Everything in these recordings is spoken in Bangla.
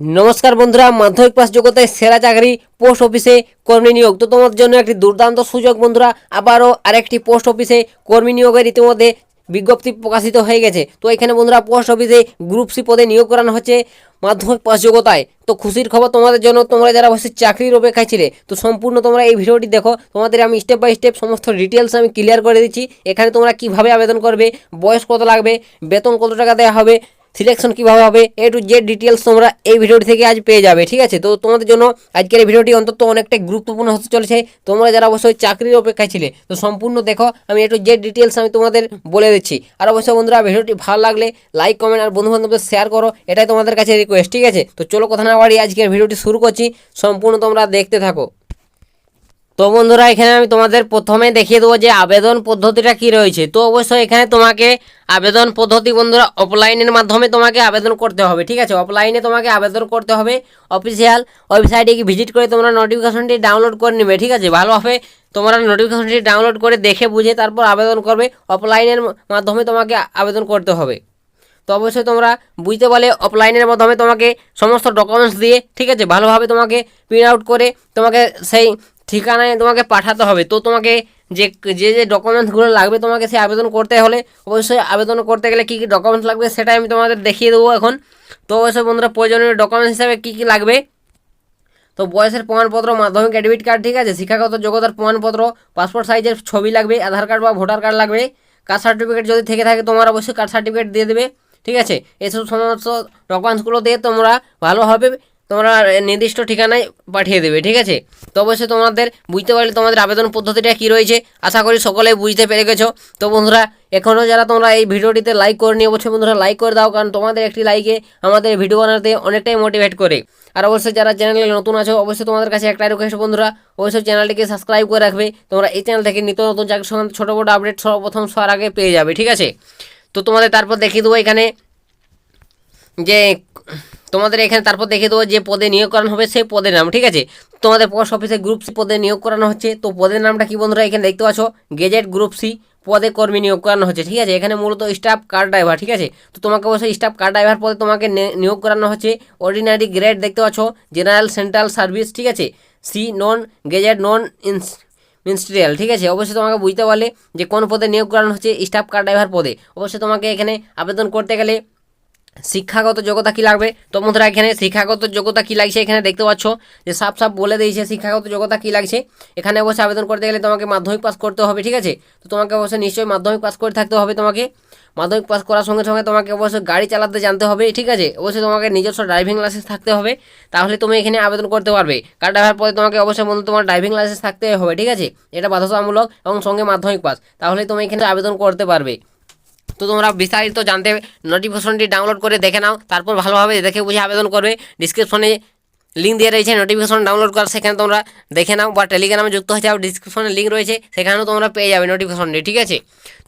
নমস্কার বন্ধুরা, মাধ্যমিক পাস জগতে সেরা চাকরি, পোস্ট অফিসে কর্মী নিয়োগ। তো তোমার জন্য একটি দুর্দান্ত সুযোগ বন্ধুরা, আবারও আরেকটি পোস্ট অফিসে কর্মী নিয়োগের ইতিমধ্যে বিজ্ঞপ্তি প্রকাশিত হয়ে গেছে। তো এখানে বন্ধুরা, পোস্ট অফিসে গ্রুপ সি পদে নিয়োগ করানো হচ্ছে মাধ্যমিক পাস যোগ্যতায়। তো খুশির খবর তোমাদের জন্য, তোমরা যারা বসে চাকরির অপেক্ষায় ছিলে, তো সম্পূর্ণ তোমরা এই ভিডিওটি দেখো। তোমাদের আমি স্টেপ বাই স্টেপ সমস্ত ডিটেলস আমি ক্লিয়ার করে দিচ্ছি। এখানে তোমরা কীভাবে আবেদন করবে, বয়স কত লাগবে, বেতন কত টাকা দেওয়া হবে সিলেকশন কীভাবে হবে এ টু জেড ডিটেলস তোমরা এই ভিডিওটি থেকে আজ পেয়ে যাবে, ঠিক আছে? তো তোমাদের জন্য আজকের ভিডিওটি অন্তত অনেকটাই গুরুত্বপূর্ণ হতে চলেছে। তোমরা যারা অবশ্যই চাকরির অপেক্ষায় ছিলে, তো সম্পূর্ণ দেখো, আমি এ টু জেড ডিটেলস আমি তোমাদের বলে দিচ্ছি। আর অবশ্যই বন্ধুরা ভিডিওটি ভালো লাগলে লাইক কমেন্ট আর বন্ধু বান্ধবদের শেয়ার করো, এটাই তোমাদের কাছে রিকোয়েস্ট ঠিক আছে? তো চলো কথা না বাড়ি আজকের ভিডিওটি শুরু করছি। সম্পূর্ণ তোমরা দেখতে থাকো। তো বন্ধুরা, এখানে আমি তোমাদের প্রথমে দেখিয়ে দেবো যে আবেদন পদ্ধতিটা কি রয়েছে। তো অবশ্যই এখানে তোমাকে আবেদন পদ্ধতি বন্ধুরা অফলাইনের মাধ্যমে তোমাকে আবেদন করতে হবে, ঠিক আছে? অফলাইনে তোমাকে আবেদন করতে হবে অফিসিয়াল ওয়েবসাইটে গিয়ে ভিজিট করে তোমরা নোটিফিকেশনটি ডাউনলোড করে নেবে, ঠিক আছে? ভালোভাবে তোমরা নোটিফিকেশনটি ডাউনলোড করে দেখে বুঝে তারপর আবেদন করবে অফলাইনের মাধ্যমে তোমাকে আবেদন করতে হবে। তো অবশ্যই তোমরা বুঝতে পারলে অফলাইনের মাধ্যমে তোমাকে সমস্ত ডকুমেন্টস দিয়ে, ঠিক আছে? ভালোভাবে তোমাকে প্রিন্ট আউট করে তোমাকে সেই ঠিকানায় তোমাকে পাঠাতে হবে। তো তোমাকে যে যে যে ডকুমেন্টসগুলো লাগবে তোমাকে সেই আবেদন করতে হলে অবশ্যই আবেদন করতে গেলে কী কী ডকুমেন্টস লাগবে সেটা আমি তোমাদের দেখিয়ে দেবো এখন। তো অবশ্যই বন্ধুরা প্রয়োজনীয় ডকুমেন্টস হিসাবে কী কী লাগবে? তো বয়সের প্রমাণপত্র, মাধ্যমিক অ্যাডমিট কার্ড ঠিক আছে? শিক্ষাগত যোগ্যতার প্রমাণপত্র পাসপোর্ট সাইজের ছবি লাগবে আধার কার্ড বা ভোটার কার্ড লাগবে। কাস্ট সার্টিফিকেট যদি থেকে থাকে তোমার অবশ্যই কাস্ট সার্টিফিকেট দিয়ে দেবে, ঠিক আছে? এসব সমস্ত ডকুমেন্টসগুলো দিয়ে তোমরা ভালোভাবে তোমরা নির্দিষ্ট ঠিকানায় পাঠিয়ে দেবে, ঠিক আছে? তো অবশ্যই তোমাদের, বুঝতে পারলে তোমাদের আবেদন পদ্ধতিটা কী রয়েছে। আশা করি সকলেই বুঝতে পেরে গেছো। তো বন্ধুরা এখনও যারা তোমরা এই ভিডিওটিতে লাইক করে নিয়ে অবশ্যই বন্ধুরা লাইক করে দাও, কারণ তোমাদের একটি লাইকে আমাদের ভিডিও বানাতে অনেকটাই মোটিভেট করে। আর অবশ্যই যারা চ্যানেলে নতুন আছো, অবশ্যই তোমাদের কাছে একটাই রিকোয়েস্ট বন্ধুরা, অবশ্যই চ্যানেলটিকে সাবস্ক্রাইব করে রাখবে। তোমরা এই চ্যানেল থেকে নিত্য নতুন চাকরির সঙ্গে ছোটো বড়ো আপডেট সর্বপ্রথম সবার আগে পেয়ে যাবে, ঠিক আছে? তো তোমাদের তারপর দেখিয়ে দেবো এখানে যে তোমাদের এখানে তারপর দেখে দেবো যে পদে নিয়োগ করানো হবে, সেই পদের নাম, ঠিক আছে? তোমাদের পোস্ট অফিসে গ্রুপ সি পদে নিয়োগ করানো হচ্ছে। তো পদের নামটা কি বন্ধুরা? এখানে দেখতে পাচ্ছ গেজেট গ্রুপ সি পদে কর্মী নিয়োগ করানো হচ্ছে, ঠিক আছে? এখানে মূলত স্টাফ কার ড্রাইভার ঠিক আছে? তো তোমাকে অবশ্যই স্টাফ কার ড্রাইভার পদে তোমাকে নিয়োগ করানো হচ্ছে। অর্ডিনারি গ্রেড দেখতে পাচ্ছ জেনারেল সেন্ট্রাল সার্ভিস ঠিক আছে? সি নন গেজেট নন ইনস মিনিস্ট্রিয়াল ঠিক আছে? অবশ্যই তোমাকে বুঝতে পারলে যে কোন পদে নিয়োগ করানো হচ্ছে স্টাফ কার ড্রাইভার পদে। অবশ্যই তোমাকে এখানে আবেদন করতে গেলে শিক্ষাগত যোগ্যতা কি লাগবে? তো বন্ধুরা, এখানে শিক্ষাগত যোগ্যতা কি লাগছে এখানে দেখতে পাচ্ছ? যে সাফ সাফ বলে দিয়েছে শিক্ষাগত যোগ্যতা কি লাগছে। এখানে অবশ্যই আবেদন করতে গেলে তোমাকে মাধ্যমিক পাস করতে হবে, ঠিক আছে? তো তোমাকে অবশ্যই নিশ্চয়ই মাধ্যমিক পাস করে থাকতে হবে তোমাকে। মাধ্যমিক পাস করার সঙ্গে সঙ্গে তোমাকে অবশ্যই গাড়ি চালাতে জানতে হবে, ঠিক আছে? অবশ্যই তোমাকে নিজস্ব ড্রাইভিং লাইসেন্স থাকতে হবে। তাহলে তুমি এখানে আবেদন করতে পারবে। কার ড্রাইভার পরে তোমাকে অবশ্যই বন্ধু তোমার ড্রাইভিং লাইসেন্স থাকতে হবে, ঠিক আছে? এটা বাধ্যতামূলক এবং সঙ্গে মাধ্যমিক পাস। তাহলে তুমি এখানে আবেদন করতে পারবে। তো তোমরা বিস্তারিত জানতে নোটিফিকেশনটি ডাউনলোড করে দেখে নাও, তারপর ভালোভাবে দেখে বুঝে আবেদন করবে। ডিসক্রিপশনে লিঙ্ক দিয়ে রয়েছে নোটিফিকেশন ডাউনলোড করার সেখানে তোমরা দেখে নাও বা টেলিগ্রামে যুক্ত হয়ে যাও ডিসক্রিপশনে লিঙ্ক রয়েছে, সেখানেও তোমরা পেয়ে যাবে নোটিফিকেশনটি ঠিক আছে?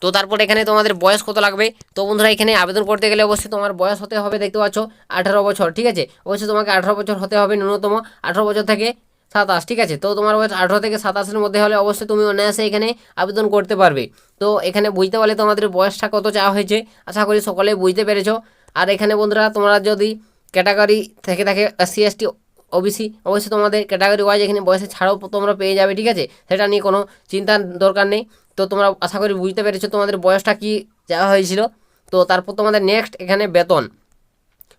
তো তারপর এখানে তোমাদের বয়স কত লাগবে? তো বন্ধুরা, এখানে আবেদন করতে গেলে অবশ্যই তোমার বয়স হতে হবে, দেখতে পাচ্ছ, আঠারো বছর, ঠিক আছে? অবশ্যই তোমাকে আঠারো বছর হতে হবে, ন্যূনতম আঠারো বছর থেকে সাতাশ, ঠিক আছে? তো তোমার বয়স আঠারো থেকে সাতাশের মধ্যে হলে অবশ্যই তুমি অনায়াসে এখানে আবেদন করতে পারবে। তো এখানে বুঝতে পারলে তোমাদের বয়সটা কত চাওয়া হয়েছে। আশা করি সকলেই বুঝতে পেরেছ। আর এখানে বন্ধুরা, তোমরা যদি ক্যাটাগরি থেকে থাকে এসসি, এসটি, ওবিসি, অবশ্যই তোমাদের ক্যাটাগরি ওয়াইজ এখানে বয়সে ছাড়াও তোমরা পেয়ে যাবে, ঠিক আছে? সেটা নিয়ে কোনো চিন্তার দরকার নেই। তো তোমরা আশা করি বুঝতে পেরেছ তোমাদের বয়সটা কি চাওয়া হয়েছিল। তো তারপর তোমাদের নেক্সট এখানে বেতন।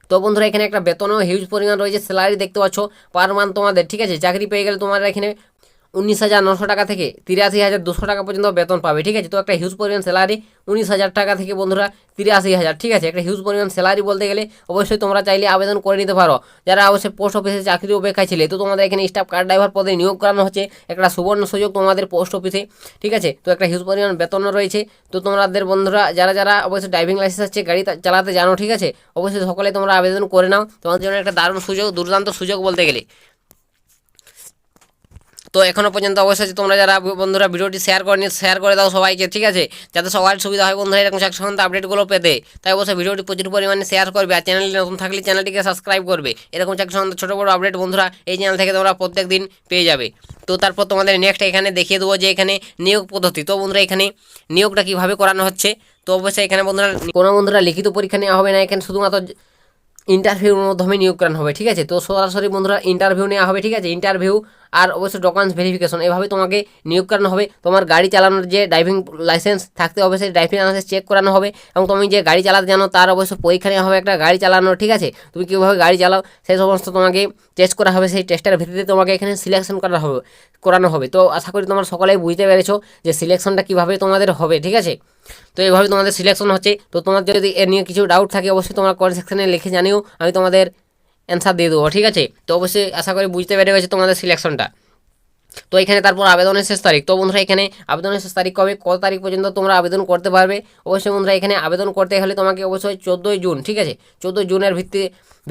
তো বন্ধুরা, এখানে একটা বেতনও হিউজ পরিমাণ রয়েছে। স্যালারি দেখতে পাচ্ছ পার মান্থ তোমাদের, ঠিক আছে? চাকরি পেয়ে গেলে তোমার এখানে উনিশ হাজার নশো টাকা থেকে তিরাশি হাজার দুশো টাকা পর্যন্ত বেতন পাবে, ঠিক আছে? তো একটা হিউজ পরিমাণ স্যালারি উনিশ হাজার টাকা থেকে বন্ধুরা তিরাশি হাজার, ঠিক আছে? একটা হিউজ পরিমাণ স্যালারি বলতে গেলে অবশ্যই তোমরা চাইলে আবেদন করে নিতে পারো। যারা অবশ্যই পোস্ট অফিসে চাকরি অপেক্ষায় ছিলে, তো তোমাদের এখানে স্টাফ কার ড্রাইভার পদে নিয়োগ করানো হচ্ছে, একটা সুবর্ণ সুযোগ তোমাদের পোস্ট অফিসে ঠিক আছে? তো একটা হিউজ পরিমাণ বেতনও রয়েছে। তো তোমাদের বন্ধুরা, যারা যারা অবশ্যই ড্রাইভিং লাইসেন্স আছে, গাড়ি চালাতে জানো, ঠিক আছে? অবশ্যই সকলে তোমরা আবেদন করে নাও। তোমাদের জন্য একটা দারুণ সুযোগ, দুর্দান্ত সুযোগ বলতে গেলে। তো এখনও পর্যন্ত অবশ্যই তোমরা যারা বন্ধুরা ভিডিওটি শেয়ার করে নিয়ে শেয়ার করে দাও সবাইকে, ঠিক আছে? যাতে সবার সুবিধা হয় বন্ধুরা, এরকম সংক্রান্ত আপডেটগুলো পেতে। তাই অবশ্যই ভিডিওটি প্রচুর পরিমাণে শেয়ার করবে আর চ্যানেলে নতুন থাকলে চ্যানেলটিকে সাবস্ক্রাইব করবে। এরকম চাকরি সংক্রান্ত ছোটো বড়ো আপডেট বন্ধুরা এই চ্যানেল থেকে তোমরা প্রত্যেক দিন পেয়ে যাবে। তো তারপর তোমাদের নেক্সট এখানে দেখিয়ে দেবো যে এখানে নিয়োগ পদ্ধতি। তো বন্ধুরা এখানে নিয়োগটা কীভাবে করানো হচ্ছে? তো অবশ্যই এখানে বন্ধুরা কোনো বন্ধুরা লিখিত পরীক্ষা নেওয়া হবে না। এখানে শুধুমাত্র ইন্টারভিউর মাধ্যমে নিয়োগ হবে, ঠিক আছে? তো সরাসরি বন্ধুরা ইন্টারভিউ নেওয়া হবে, ঠিক আছে? ইন্টারভিউ আর অবশ্যই ডকুমেন্টস ভেরিফিকেশন এভাবে তোমাকে নিয়োগ করানো হবে। তোমার গাড়ি চালানোর যে ড্রাইভিং লাইসেন্স থাকতে হবে, সেই ড্রাইভিং লাইসেন্স চেক করানো হবে এবং তুমি যে গাড়ি চালাতে জানো, তার অবশ্যই পরীক্ষা নেওয়া হবে, একটা গাড়ি চালানোর ঠিক আছে? তুমি কীভাবে গাড়ি চালাও, সেই সমস্ত তোমাকে টেস্ট করা হবে, সেই টেস্টের ভিত্তিতে তোমাকে এখানে সিলেকশন করা হবে, করানো হবে। তো আশা করি তোমরা সকলেই বুঝতে পেরেছ যে সিলেকশনটা কীভাবে তোমাদের হবে, ঠিক আছে? তো এইভাবে তোমাদের সিলেকশন হচ্ছে। তো তোমার যদি এ নিয়ে কিছু ডাউট থাকে, অবশ্যই তোমরা কমেন্ট সেকশনে লিখে জানিও, আমি তোমাদের অ্যান্সার দিয়ে দেবো, ঠিক আছে? তো অবশ্যই আশা করি বুঝতে পেরে গেছে তোমাদের সিলেকশনটা তো এখানে তারপর আবেদনের শেষ তারিখ। তো বন্ধুরা, এখানে আবেদনের শেষ তারিখ কবে? কত তারিখ পর্যন্ত তোমরা আবেদন করতে পারবে? অবশ্যই বন্ধুরা, এখানে আবেদন করতে গেলে তোমাকে অবশ্যই চোদ্দোই জুন, ঠিক আছে? চোদ্দোই জুনের ভিত্তি,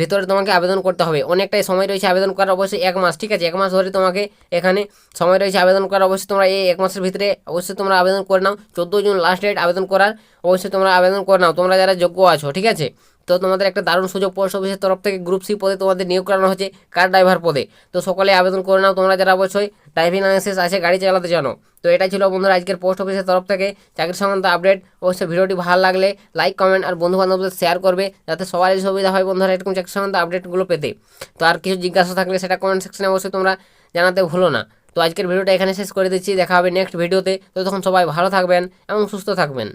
ভিতরে তোমাকে আবেদন করতে হবে। অনেকটাই সময় রয়েছে আবেদন করার, অবশ্যই এক মাস, ঠিক আছে? এক মাস ধরে তোমাকে এখানে সময় রয়েছে আবেদন করার, অবশ্যই তোমরা এই এক মাসের ভিতরে অবশ্যই তোমরা আবেদন করে নাও। চোদ্দোই জুন লাস্ট ডেট আবেদন করার, অবশ্যই তোমরা আবেদন করে নাও। তোমরা যারা যোগ্য আছো, ঠিক আছে? তো তোমাদের একটা দারুণ সুযোগ পোস্ট অফিসের তরফ থেকে গ্রুপ সি পদে তোমাদের নিয়োগ করানো হচ্ছে কার ড্রাইভার পদে। তো সকলে আবেদন করে নাও, তোমরা যারা অবশ্যই ড্রাইভিং লাইসেন্স আছে, গাড়ি চালাতে জানো। তো এটা ছিল বন্ধুরা আজকের পোস্ট অফিসের তরফ থেকে। চাকরি সংক্রান্ত আপডেট অবশ্যই ভিডিওটি ভালো লাগলে লাইক কমেন্ট আর বন্ধু বান্ধবদের শেয়ার করবে যাতে সবারই সুবিধা হয় বন্ধুরা এরকম চাকরি সংক্রান্ত আপডেটগুলো পেতে। তো আর কিছু জিজ্ঞাসা থাকলে সেটা কমেন্ট সেকশনে অবশ্যই তোমরা জানাতে ভুলো না। তো আজকের ভিডিওটা এখানে শেষ করে দিচ্ছি, দেখা হবে নেক্সট ভিডিওতে তো। তখন সবাই ভালো থাকবেন এবং সুস্থ থাকবেন।